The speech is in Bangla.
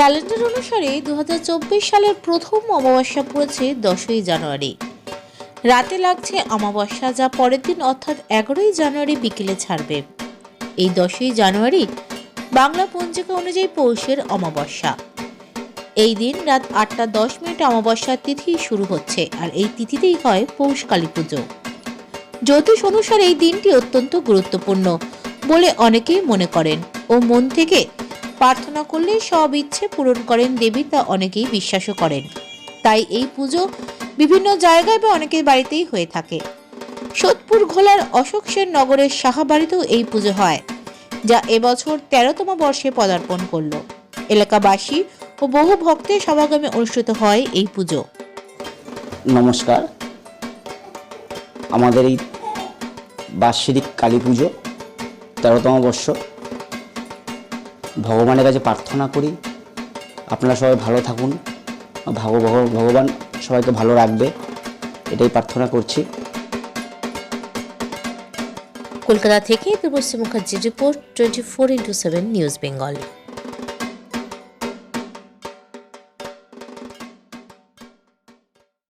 ক্যালেন্ডার অনুসারে দু হাজার চব্বিশ সালের প্রথম অমাবস্যা পড়েছে দশই জানুয়ারি। রাতে লাগছে অমাবস্যা যা পরের দিন অর্থাৎ এগারোই জানুয়ারি বিকেলে ছাড়বে। এই দশই জানুয়ারি বাংলা পঞ্জিকা অনুযায়ী পৌষের অমাবস্যা। এই দিন রাত আটটা দশ মিনিট অমাবস্যার তিথি শুরু হচ্ছে আর এই তিথিতেই হয় পৌষ কালী পুজো। জ্যোতিষ অনুসারে এই দিনটি অত্যন্ত গুরুত্বপূর্ণ বলে অনেকেই মনে করেন ও মন থেকে প্রার্থনা করলে সব ইচ্ছে পূরণ করেন দেবী, তা অনেকেই বিশ্বাসও করেন। তাই এই পুজো বিভিন্ন জায়গায় বা অনেকের বাড়িতেই হয়ে থাকে। সোদপুর ঘোলার অশোক সেন নগরের সাহাবাড়িতেও এই পুজো হয়, যা এবছর তেরোতম বর্ষে পদার্পণ করল। এলাকাবাসী ও বহু ভক্তের সমাগমে অনুষ্ঠিত হয় এই পুজো। নমস্কার। আমাদের এই বার্ষিক কালী পুজো তেরোতম বর্ষ। ভগবানের কাছে প্রার্থনা করি। আপনারা সবাই ভালো থাকুন। ভাগ- ভগ- ভগবান সবাইকে ভালো রাখবে। এটাই প্রার্থনা করছি। কলকাতা থেকে দেবশ্রী মুখার্জির report twenty four into seven news Bengal.